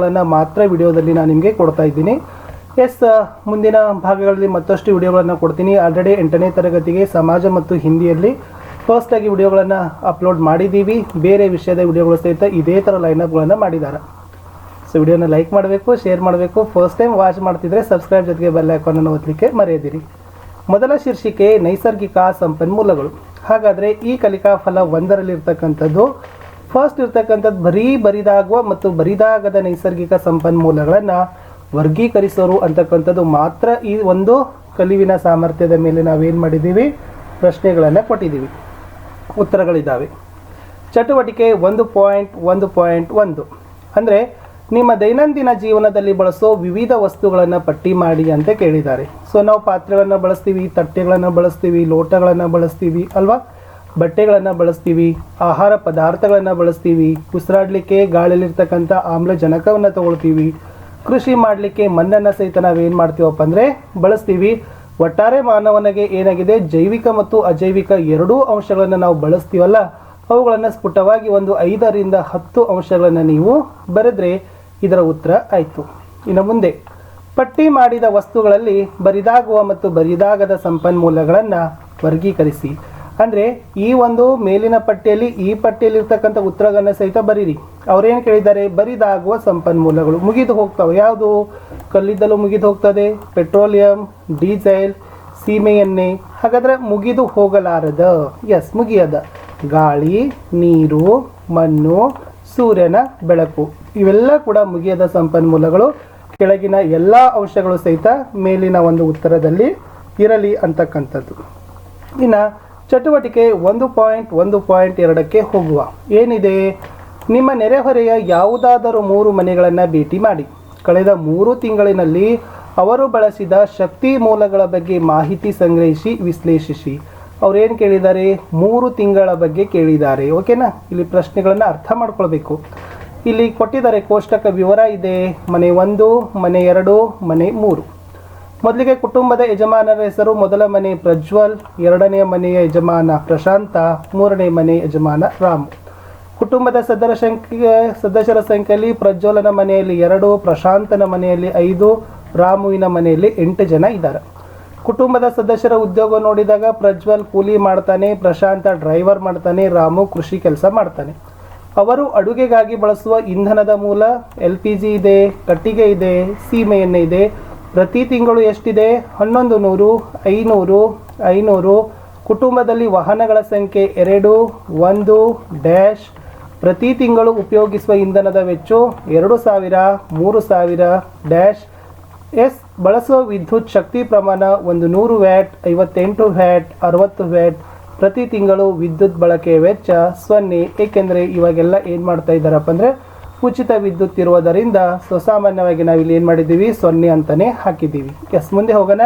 ಗಳನ್ನ ಮಾತ್ರ ವಿಡಿಯೋದಲ್ಲಿ ನಾನು ನಿಮಗೆ ಕೊಡ್ತಾ ಇದ್ದೀನಿ. ಎಸ್ ಮುಂದಿನ ಭಾಗಗಳಲ್ಲಿ ಮತ್ತಷ್ಟು ವಿಡಿಯೋಗಳನ್ನು ಕೊಡ್ತೀನಿ. ಆಲ್ರೆಡಿ ಎಂಟನೇ ತರಗತಿಗೆ ಸಮಾಜ ಮತ್ತು ಹಿಂದಿಯಲ್ಲಿ ಫಸ್ಟ್ ಆಗಿ ವಿಡಿಯೋಗಳನ್ನು ಅಪ್ಲೋಡ್ ಮಾಡಿದ್ದೀವಿ. ಬೇರೆ ವಿಷಯದ ವಿಡಿಯೋಗಳು ಸಹಿತ ಇದೇ ಥರ ಲೈನಪ್ಗಳನ್ನು ಮಾಡಿದ್ದಾರೆ. ಸೊ ವಿಡಿಯೋನ ಲೈಕ್ ಮಾಡಬೇಕು ಶೇರ್ ಮಾಡಬೇಕು. ಫಸ್ಟ್ ಟೈಮ್ ವಾಚ್ ಮಾಡ್ತಿದ್ರೆ ಸಬ್ಸ್ಕ್ರೈಬ್ ಜೊತೆಗೆ ಬೆಲ್ ಐಕಾನನ್ನು ಓದಲಿಕ್ಕೆ ಮರೆಯದಿರಿ. ಮೊದಲ ಶೀರ್ಷಿಕೆ ನೈಸರ್ಗಿಕ ಸಂಪನ್ಮೂಲಗಳು. ಹಾಗಾದರೆ ಈ ಕಲಿಕಾ ಫಲ ಒಂದರಲ್ಲಿರ್ತಕ್ಕಂಥದ್ದು ಫಸ್ಟ್ ಇರ್ತಕ್ಕಂಥದ್ದು ಬರೀ ಬರಿದಾಗುವ ಮತ್ತು ಬರಿದಾಗದ ನೈಸರ್ಗಿಕ ಸಂಪನ್ಮೂಲಗಳನ್ನು ವರ್ಗೀಕರಿಸೋರು ಅಂತಕ್ಕಂಥದ್ದು ಮಾತ್ರ ಈ ಒಂದು ಕಲಿವಿನ ಸಾಮರ್ಥ್ಯದ ಮೇಲೆ ನಾವೇನು ಮಾಡಿದ್ದೀವಿ? ಪ್ರಶ್ನೆಗಳನ್ನು ಕೊಟ್ಟಿದ್ದೀವಿ. ಉತ್ತರಗಳಿದ್ದಾವೆ. ಚಟುವಟಿಕೆ ಒಂದು ಪಾಯಿಂಟ್ ಒಂದು ಪಾಯಿಂಟ್ ಒಂದು. ಅಂದರೆ ನಿಮ್ಮ ದೈನಂದಿನ ಜೀವನದಲ್ಲಿ ಬಳಸೋ ವಿವಿಧ ವಸ್ತುಗಳನ್ನು ಪಟ್ಟಿ ಮಾಡಿ ಅಂತ ಕೇಳಿದ್ದಾರೆ. ಸೊ ನಾವು ಪಾತ್ರೆಗಳನ್ನು ಬಳಸ್ತೀವಿ, ತಟ್ಟೆಗಳನ್ನು ಬಳಸ್ತೀವಿ, ಲೋಟಗಳನ್ನು ಬಳಸ್ತೀವಿ, ಅಲ್ವಾ? ಬಟ್ಟೆಗಳನ್ನು ಬಳಸ್ತೀವಿ, ಆಹಾರ ಪದಾರ್ಥಗಳನ್ನು ಬಳಸ್ತೀವಿ, ಉಸಿರಾಡಲಿಕ್ಕೆ ಗಾಳಿಯಲ್ಲಿರ್ತಕ್ಕಂಥ ಆಮ್ಲಜನಕವನ್ನು ತಗೊಳ್ತೀವಿ. ಕೃಷಿ ಮಾಡಲಿಕ್ಕೆ ಮಣ್ಣನ್ನು ಸಹಿತ ನಾವೇನು ಮಾಡ್ತೀವಪ್ಪ ಅಂದರೆ ಬಳಸ್ತೀವಿ. ಒಟ್ಟಾರೆ ಮಾನವನಿಗೆ ಏನಾಗಿದೆ, ಜೈವಿಕ ಮತ್ತು ಅಜೈವಿಕ ಎರಡೂ ಅಂಶಗಳನ್ನು ನಾವು ಬಳಸ್ತೀವಲ್ಲ, ಅವುಗಳನ್ನು ಸ್ಫುಟವಾಗಿ ಒಂದು ಐದರಿಂದ ಹತ್ತು ಅಂಶಗಳನ್ನು ನೀವು ಬರೆದ್ರೆ ಇದರ ಉತ್ತರ ಆಯಿತು. ಇನ್ನು ಮುಂದೆ, ಪಟ್ಟಿ ಮಾಡಿದ ವಸ್ತುಗಳಲ್ಲಿ ಬರಿದಾಗುವ ಮತ್ತು ಬರಿದಾಗದ ಸಂಪನ್ಮೂಲಗಳನ್ನು ವರ್ಗೀಕರಿಸಿ. ಅಂದರೆ ಈ ಒಂದು ಮೇಲಿನ ಪಟ್ಟಿಯಲ್ಲಿ ಈ ಪಟ್ಟಿಯಲ್ಲಿರ್ತಕ್ಕಂಥ ಉತ್ತರಗಳನ್ನು ಸಹಿತ ಬರೀರಿ. ಅವ್ರೇನು ಕೇಳಿದ್ದಾರೆ? ಬರಿದಾಗುವ ಸಂಪನ್ಮೂಲಗಳು ಮುಗಿದು ಹೋಗ್ತವೆ. ಯಾವುದು? ಕಲ್ಲಿದ್ದಲು ಮುಗಿದು ಹೋಗ್ತದೆ, ಪೆಟ್ರೋಲಿಯಂ, ಡೀಸೆಲ್, ಸೀಮೆ ಎಣ್ಣೆ. ಹಾಗಾದ್ರೆ ಮುಗಿದು ಹೋಗಲಾರದ ಎಸ್ ಮುಗಿಯದ ಗಾಳಿ, ನೀರು, ಮಣ್ಣು, ಸೂರ್ಯನ ಬೆಳಕು. ಇವೆಲ್ಲ ಕೂಡ ಮುಗಿಯದ ಸಂಪನ್ಮೂಲಗಳು. ಕೆಳಗಿನ ಎಲ್ಲ ಅಂಶಗಳು ಸಹಿತ ಮೇಲಿನ ಒಂದು ಉತ್ತರದಲ್ಲಿ ಇರಲಿ ಅಂತಕ್ಕಂಥದ್ದು. ಇನ್ನು ಚಟುವಟಿಕೆ ಒಂದು ಪಾಯಿಂಟ್ ಒಂದು ಪಾಯಿಂಟ್ ಎರಡಕ್ಕೆ ಹೋಗುವ. ಏನಿದೆ? ನಿಮ್ಮ ನೆರೆಹೊರೆಯ ಯಾವುದಾದರೂ ಮೂರು ಮನೆಗಳನ್ನು ಭೇಟಿ ಮಾಡಿ. ಕಳೆದ ಮೂರು ತಿಂಗಳಿನಲ್ಲಿ ಅವರು ಬಳಸಿದ ಶಕ್ತಿ ಮೂಲಗಳ ಬಗ್ಗೆ ಮಾಹಿತಿ ಸಂಗ್ರಹಿಸಿ, ವಿಶ್ಲೇಷಿಸಿ. ಅವರೇನು ಕೇಳಿದ್ದಾರೆ? ಮೂರು ತಿಂಗಳ ಬಗ್ಗೆ ಕೇಳಿದ್ದಾರೆ. ಓಕೆನಾ? ಇಲ್ಲಿ ಪ್ರಶ್ನೆಗಳನ್ನು ಅರ್ಥ ಮಾಡ್ಕೊಳ್ಬೇಕು. ಇಲ್ಲಿ ಕೊಟ್ಟಿದ್ದಾರೆ ಕೋಷ್ಟಕ ವಿವರ ಇದೆ. ಮನೆ ಒಂದು, ಮನೆ ಎರಡು, ಮನೆ ಮೂರು. ಮೊದಲಿಗೆ ಕುಟುಂಬದ ಯಜಮಾನರ ಹೆಸರು ಮೊದಲ ಮನೆ ಪ್ರಜ್ವಲ್ ಎರಡನೆಯ ಮನೆಯ ಯಜಮಾನ ಪ್ರಶಾಂತ, ಮೂರನೇ ಮನೆ ಯಜಮಾನ ರಾಮ್. ಕುಟುಂಬದ ಸದರ ಸಂಖ್ಯೆ ಸದಸ್ಯರ ಸಂಖ್ಯೆಯಲ್ಲಿ ಪ್ರಜ್ವಲನ ಮನೆಯಲ್ಲಿ ಎರಡು, ಪ್ರಶಾಂತನ ಮನೆಯಲ್ಲಿ ಐದು, ರಾಮುವಿನ ಮನೆಯಲ್ಲಿ ಎಂಟು ಜನ ಇದ್ದಾರೆ. ಕುಟುಂಬದ ಸದಸ್ಯರ ಉದ್ಯೋಗ ನೋಡಿದಾಗ ಪ್ರಜ್ವಲ್ ಕೂಲಿ ಮಾಡ್ತಾನೆ, ಪ್ರಶಾಂತ ಡ್ರೈವರ್ ಮಾಡ್ತಾನೆ, ರಾಮು ಕೃಷಿ ಕೆಲಸ ಮಾಡ್ತಾನೆ. ಅವರು ಅಡುಗೆಗಾಗಿ ಬಳಸುವ ಇಂಧನದ ಮೂಲ ಎಲ್ ಪಿ ಜಿ ಇದೆ, ಕಟ್ಟಿಗೆ ಇದೆ ಸೀಮೆಯನ್ನು ಇದೆ ಪ್ರತಿ ತಿಂಗಳು ಎಷ್ಟಿದೆ? ಹನ್ನೊಂದು ನೂರು, ಐನೂರು ಐನೂರು. ಕುಟುಂಬದಲ್ಲಿ ವಾಹನಗಳ ಸಂಖ್ಯೆ ಎರಡು, ಒಂದು, ಡ್ಯಾಶ್. ಪ್ರತಿ ತಿಂಗಳು ಉಪಯೋಗಿಸುವ ಇಂಧನದ ವೆಚ್ಚ ಎರಡು ಸಾವಿರ, ಮೂರು ಸಾವಿರ, ಡ್ಯಾಶ್. ಎಸ್ ಬಳಸುವ ವಿದ್ಯುತ್ ಶಕ್ತಿ ಪ್ರಮಾಣ ಒಂದು ನೂರು ವ್ಯಾಟ್, ಐವತ್ತೆಂಟು ವ್ಯಾಟ್, ಅರವತ್ತು ವ್ಯಾಟ್. ಪ್ರತಿ ತಿಂಗಳು ವಿದ್ಯುತ್ ಬಳಕೆಯ ವೆಚ್ಚ ಸೊನ್ನೆ. ಏಕೆಂದರೆ ಇವಾಗೆಲ್ಲ ಏನು ಮಾಡ್ತಾ ಇದ್ದಾರಪ್ಪ ಅಂದರೆ ಉಚಿತ ವಿದ್ಯುತ್ ಇರುವುದರಿಂದ ಸ್ವಸಾಮಾನ್ಯವಾಗಿ ನಾವು ಇಲ್ಲಿ ಏನು ಮಾಡಿದ್ದೀವಿ? ಸೊನ್ನೆ ಅಂತಲೇ ಹಾಕಿದ್ದೀವಿ. ಎಸ್ ಮುಂದೆ ಹೋಗೋಣ.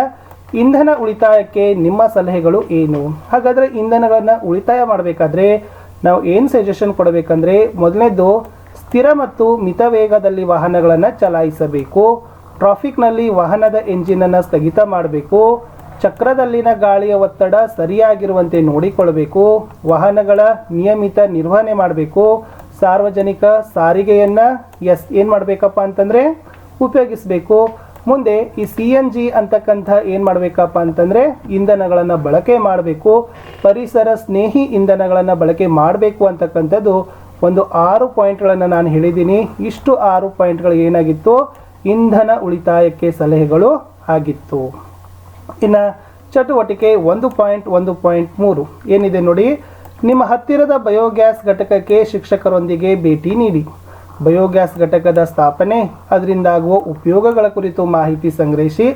ಇಂಧನ ಉಳಿತಾಯಕ್ಕೆ ನಿಮ್ಮ ಸಲಹೆಗಳು ಏನು? ಹಾಗಾದರೆ ಇಂಧನಗಳನ್ನು ಉಳಿತಾಯ ಮಾಡಬೇಕಾದ್ರೆ ನಾವು ಏನು ಸಜೆಷನ್ ಕೊಡಬೇಕಂದ್ರೆ ಮೊದಲನೇದು ಸ್ಥಿರ ಮತ್ತು ಮಿತ ವೇಗದಲ್ಲಿ ವಾಹನಗಳನ್ನು ಚಲಾಯಿಸಬೇಕು. ಟ್ರಾಫಿಕ್ನಲ್ಲಿ ವಾಹನದ ಎಂಜಿನನ್ನು ಸ್ಥಗಿತ ಮಾಡಬೇಕು. ಚಕ್ರದಲ್ಲಿನ ಗಾಳಿಯ ಒತ್ತಡ ಸರಿಯಾಗಿರುವಂತೆ ನೋಡಿಕೊಳ್ಳಬೇಕು. ವಾಹನಗಳ ನಿಯಮಿತ ನಿರ್ವಹಣೆ ಮಾಡಬೇಕು. ಸಾರ್ವಜನಿಕ ಸಾರಿಗೆಯನ್ನು ಎಸ್ ಏನು ಮಾಡಬೇಕಪ್ಪ ಅಂತಂದರೆ ಉಪಯೋಗಿಸಬೇಕು. ಮುಂದೆ ಈ ಸಿ ಎನ್ ಜಿ ಅಂತಕ್ಕಂಥ ಏನು ಮಾಡಬೇಕಪ್ಪ ಅಂತಂದರೆ ಇಂಧನಗಳನ್ನು ಬಳಕೆ ಮಾಡಬೇಕು. ಪರಿಸರ ಸ್ನೇಹಿ ಇಂಧನಗಳನ್ನು ಬಳಕೆ ಮಾಡಬೇಕು ಅಂತಕ್ಕಂಥದ್ದು ಒಂದು ಆರು ಪಾಯಿಂಟ್ಗಳನ್ನು ನಾನು ಹೇಳಿದ್ದೀನಿ. ಇಷ್ಟು ಆರು ಪಾಯಿಂಟ್ಗಳು ಏನಾಗಿತ್ತು? ಇಂಧನ ಉಳಿತಾಯಕ್ಕೆ ಸಲಹೆಗಳು ಆಗಿತ್ತು. ಇನ್ನು ಚಟುವಟಿಕೆ ಒಂದು ಪಾಯಿಂಟ್ ಒಂದು ಪಾಯಿಂಟ್ ಮೂರು ಏನಿದೆ ನೋಡಿ. ನಿಮ್ಮ ಹತ್ತಿರದ ಬಯೋಗ್ಯಾಸ್ ಘಟಕಕ್ಕೆ ಶಿಕ್ಷಕರೊಂದಿಗೆ ಭೇಟಿ ನೀಡಿ. ಬಯೋಗ್ಯಾಸ್ ಘಟಕದ ಸ್ಥಾಪನೆ ಅದರಿಂದಾಗುವ ಉಪಯೋಗಗಳ ಕುರಿತು ಮಾಹಿತಿ ಸಂಗ್ರಹಿಸಿ,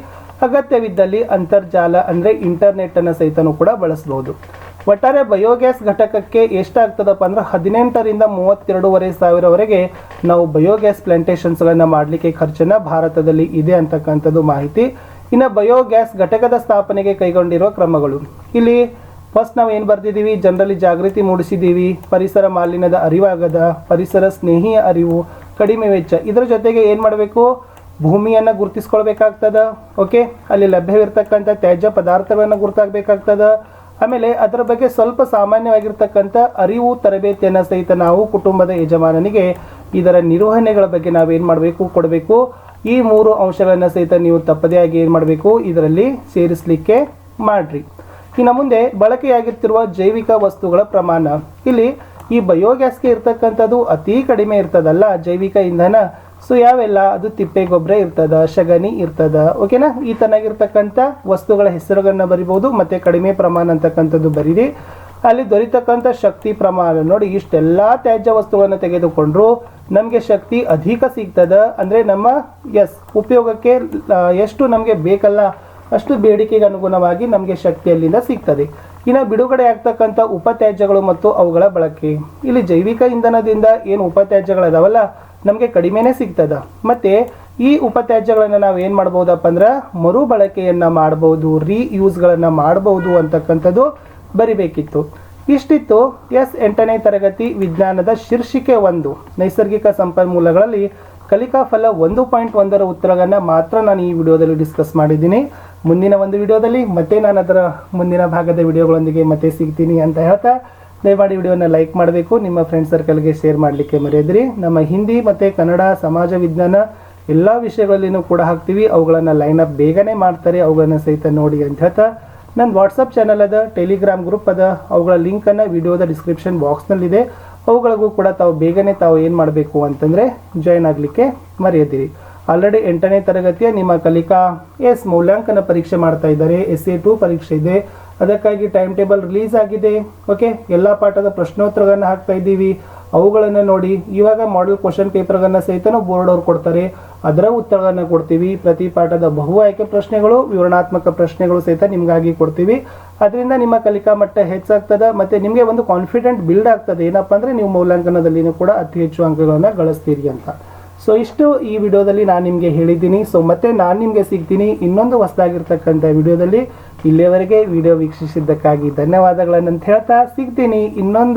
ಅಗತ್ಯವಿದ್ದಲ್ಲಿ ಅಂತರ್ಜಾಲ ಅಂದರೆ ಇಂಟರ್ನೆಟ್ಟನ್ನು ಸಹಿತನೂ ಕೂಡ ಬಳಸಬಹುದು ಒಟ್ಟಾರೆ ಬಯೋಗ್ಯಾಸ್ ಘಟಕಕ್ಕೆ ಎಷ್ಟಾಗ್ತದಪ್ಪ ಅಂದ್ರೆ ಹದಿನೆಂಟರಿಂದ ಮೂವತ್ತೆರಡೂವರೆ ಸಾವಿರವರೆಗೆ ನಾವು ಬಯೋಗ್ಯಾಸ್ ಪ್ಲಾಂಟೇಷನ್ಸ್ಗಳನ್ನು ಮಾಡಲಿಕ್ಕೆ ಖರ್ಚನ್ನು ಭಾರತದಲ್ಲಿ ಇದೆ ಅಂತಕ್ಕಂಥದ್ದು ಮಾಹಿತಿ. ಇನ್ನು ಬಯೋಗ್ಯಾಸ್ ಘಟಕದ ಸ್ಥಾಪನೆಗೆ ಕೈಗೊಂಡಿರುವ ಕ್ರಮಗಳು. ಇಲ್ಲಿ ಫಸ್ಟ್ ನಾವು ಏನು ಬರೆದಿದ್ದೀವಿ? ಜನರಲ್ಲಿ ಜಾಗೃತಿ ಮೂಡಿಸಿದ್ದೀವಿ. ಪರಿಸರ ಮಾಲಿನ್ಯದ ಅರಿವಾಗದ, ಪರಿಸರ ಸ್ನೇಹಿಯ ಅರಿವು ಕಡಿಮೆ ವೆಚ್ಚ. ಇದರ ಜೊತೆಗೆ ಏನು ಮಾಡಬೇಕು? ಭೂಮಿಯನ್ನು ಗುರುತಿಸ್ಕೊಳ್ಬೇಕಾಗ್ತದ ಓಕೆ ಅಲ್ಲಿ ಲಭ್ಯವಿರ್ತಕ್ಕಂಥ ತ್ಯಾಜ್ಯ ಪದಾರ್ಥಗಳನ್ನು ಗುರುತಾಗಬೇಕಾಗ್ತದ. ಆಮೇಲೆ ಅದರ ಬಗ್ಗೆ ಸ್ವಲ್ಪ ಸಾಮಾನ್ಯವಾಗಿರ್ತಕ್ಕಂಥ ಅರಿವು, ತರಬೇತಿಯನ್ನು ಸಹಿತ ನಾವು ಕುಟುಂಬದ ಯಜಮಾನನಿಗೆ ಇದರ ನಿರ್ವಹಣೆಗಳ ಬಗ್ಗೆ ನಾವೇನು ಮಾಡಬೇಕು, ಕೊಡಬೇಕು. ಈ ಮೂರು ಅಂಶಗಳನ್ನು ಸಹಿತ ನೀವು ತಪ್ಪದೇ ಆಗಿ ಏನು ಮಾಡಬೇಕು? ಇದರಲ್ಲಿ ಸೇರಿಸಲಿಕ್ಕೆ ಮಾಡ್ರಿ. ಇನ್ನು ಮುಂದೆ ಬಳಕೆಯಾಗಿರ್ತಿರುವ ಜೈವಿಕ ವಸ್ತುಗಳ ಪ್ರಮಾಣ. ಇಲ್ಲಿ ಈ ಬಯೋಗ್ಯಾಸ್ಗೆ ಇರ್ತಕ್ಕಂಥದ್ದು ಅತಿ ಕಡಿಮೆ ಇರ್ತದಲ್ಲ ಜೈವಿಕ ಇಂಧನ. ಸೊ ಯಾವೆಲ್ಲ? ಅದು ತಿಪ್ಪೆ ಗೊಬ್ಬರ ಇರ್ತದ, ಶಗಣಿ ಇರ್ತದ. ಓಕೆನಾ ಈ ತನಾಗಿರ್ತಕ್ಕಂಥ ವಸ್ತುಗಳ ಹೆಸರುಗಳನ್ನ ಬರಿಬಹುದು ಮತ್ತೆ ಕಡಿಮೆ ಪ್ರಮಾಣ ಅಂತಕ್ಕಂಥದ್ದು ಬರೀರಿ. ಅಲ್ಲಿ ದೊರೀತಕ್ಕಂಥ ಶಕ್ತಿ ಪ್ರಮಾಣ ನೋಡಿ, ಇಷ್ಟೆಲ್ಲ ತ್ಯಾಜ್ಯ ವಸ್ತುಗಳನ್ನು ತೆಗೆದುಕೊಂಡ್ರು ನಮಗೆ ಶಕ್ತಿ ಅಧಿಕ ಸಿಗ್ತದ. ಅಂದರೆ ನಮ್ಮ ಎಸ್ ಉಪಯೋಗಕ್ಕೆ ಎಷ್ಟು ನಮಗೆ ಬೇಕಲ್ಲ ಅಷ್ಟು ಬೇಡಿಕೆಗೆ ಅನುಗುಣವಾಗಿ ನಮಗೆ ಶಕ್ತಿ ಅಲ್ಲಿಂದ ಸಿಗ್ತದೆ. ಇನ್ನು ಬಿಡುಗಡೆ ಆಗ್ತಕ್ಕಂಥ ಉಪತ್ಯಾಜ್ಯಗಳು ಮತ್ತು ಅವುಗಳ ಬಳಕೆ. ಇಲ್ಲಿ ಜೈವಿಕ ಇಂಧನದಿಂದ ಏನು ಉಪತ್ಯಾಜ್ಯಗಳದಾವಲ್ಲ, ನಮಗೆ ಕಡಿಮೆನೇ ಸಿಗ್ತದ. ಮತ್ತೆ ಈ ಉಪತ್ಯಾಜ್ಯಗಳನ್ನು ನಾವು ಏನು ಮಾಡ್ಬೋದಪ್ಪ ಅಂದ್ರೆ ಮರುಬಳಕೆಯನ್ನು ಮಾಡ್ಬೋದು, ರೀಯೂಸ್ಗಳನ್ನು ಮಾಡ್ಬೋದು ಅಂತಕ್ಕಂಥದ್ದು ಬರಿಬೇಕಿತ್ತು. ಇಷ್ಟಿತ್ತು ಎಸ್ ಎಂಟನೇ ತರಗತಿ ವಿಜ್ಞಾನದ ಶೀರ್ಷಿಕೆ ಒಂದು. ನೈಸರ್ಗಿಕ ಸಂಪನ್ಮೂಲಗಳಲ್ಲಿ ಕಲಿಕಾ ಫಲ ಒಂದು ಪಾಯಿಂಟ್ ಒಂದರ ಉತ್ತರಗಳನ್ನು ಮಾತ್ರ ನಾನು ಈ ವಿಡಿಯೋದಲ್ಲಿ ಡಿಸ್ಕಸ್ ಮಾಡಿದ್ದೀನಿ. ಮುಂದಿನ ಒಂದು ವಿಡಿಯೋದಲ್ಲಿ ಮತ್ತೆ ನಾನು ಅದರ ಮುಂದಿನ ಭಾಗದ ವಿಡಿಯೋಗಳೊಂದಿಗೆ ಮತ್ತೆ ಸಿಗ್ತೀನಿ ಅಂತ ಹೇಳ್ತಾ, ದಯಮಾಡಿ ವಿಡಿಯೋನ ಲೈಕ್ ಮಾಡಬೇಕು, ನಿಮ್ಮ ಫ್ರೆಂಡ್ ಸರ್ಕಲ್ಗೆ ಶೇರ್ ಮಾಡಲಿಕ್ಕೆ ಮರೆಯದ್ರಿ. ನಮ್ಮ ಹಿಂದಿ ಮತ್ತು ಕನ್ನಡ ಸಮಾಜ ವಿಜ್ಞಾನ ಎಲ್ಲ ವಿಷಯಗಳಲ್ಲಿನೂ ಕೂಡ ಹಾಕ್ತೀವಿ. ಅವುಗಳನ್ನು ಲೈನ್ ಅಪ್ ಬೇಗನೆ ಮಾಡ್ತಾರೆ, ಅವುಗಳನ್ನು ಸಹಿತ ನೋಡಿ ಅಂತ ಹೇಳ್ತಾ. ನನ್ನ ವಾಟ್ಸಪ್ ಚಾನಲ್ ಅದ ಟೆಲಿಗ್ರಾಮ್ ಗ್ರೂಪ್ ಅದ. ಅವುಗಳ ಲಿಂಕನ್ನು ವಿಡಿಯೋದ ಡಿಸ್ಕ್ರಿಪ್ಷನ್ ಬಾಕ್ಸ್ನಲ್ಲಿದೆ ಅವುಗಳಿಗೂ ಕೂಡ ತಾವು ಬೇಗನೆ ತಾವು ಏನು ಮಾಡಬೇಕು ಅಂತಂದರೆ ಜಾಯ್ನ್ ಆಗಲಿಕ್ಕೆ ಮರೆಯದಿರಿ. ಆಲ್ರೆಡಿ ಎಂಟನೇ ತರಗತಿಯ ನಿಮ್ಮ ಕಲಿಕಾ ಎಸ್ ಮೌಲ್ಯಾಂಕನ ಪರೀಕ್ಷೆ ಮಾಡ್ತಾ ಇದ್ದಾರೆ. ಎಸ್ ಎ ಟು ಪರೀಕ್ಷೆ ಇದೆ. ಅದಕ್ಕಾಗಿ ಟೈಮ್ ಟೇಬಲ್ ರಿಲೀಸ್ ಆಗಿದೆ. ಓಕೆ ಎಲ್ಲ ಪಾಠದ ಪ್ರಶ್ನೋತ್ತರಗಳನ್ನು ಹಾಕ್ತಾ ಇದ್ದೀವಿ. ಅವುಗಳನ್ನು ನೋಡಿ. ಇವಾಗ ಮಾಡೆಲ್ ಕ್ವಶನ್ ಪೇಪರ್ಗಳನ್ನು ಸಹಿತ ಬೋರ್ಡ್ ಅವರು ಕೊಡ್ತಾರೆ. ಅದರ ಉತ್ತರಗಳನ್ನು ಕೊಡ್ತೀವಿ. ಪ್ರತಿ ಪಾಠದ ಬಹು ಆಯ್ಕೆ ಪ್ರಶ್ನೆಗಳು, ವಿವರಣಾತ್ಮಕ ಪ್ರಶ್ನೆಗಳು ಸಹಿತ ನಿಮಗಾಗಿ ಕೊಡ್ತೀವಿ. ಅದರಿಂದ ನಿಮ್ಮ ಕಲಿಕಾ ಮಟ್ಟ ಹೆಚ್ಚಾಗ್ತದೆ ಮತ್ತು ನಿಮಗೆ ಒಂದು ಕಾನ್ಫಿಡೆಂಟ್ ಬಿಲ್ಡ್ ಆಗ್ತದೆ. ಏನಪ್ಪ ಅಂದರೆ ನೀವು ಮೌಲ್ಯಾಂಕನದಲ್ಲಿನೂ ಕೂಡ ಅತಿ ಹೆಚ್ಚು ಅಂಕಗಳನ್ನು ಗಳಿಸ್ತೀರಿ ಅಂತ. ಸೊ ಇಷ್ಟು ಈ ವಿಡಿಯೋದಲ್ಲಿ ನಾನು ನಿಮಗೆ ಹೇಳಿದ್ದೀನಿ. ಸೊ ಮತ್ತೆ ನಾನು ನಿಮಗೆ ಸಿಗ್ತೀನಿ ಇನ್ನೊಂದು ಹೊಸದಾಗಿರ್ತಕ್ಕಂಥ ವಿಡಿಯೋದಲ್ಲಿ. ಇಲ್ಲಿಯವರೆಗೆ ವಿಡಿಯೋ ವೀಕ್ಷಿಸಿದ್ದಕ್ಕಾಗಿ ಧನ್ಯವಾದಗಳನ್ನಂತ ಹೇಳ್ತಾ ಸಿಗ್ತೀನಿ ಇನ್ನೊಂದು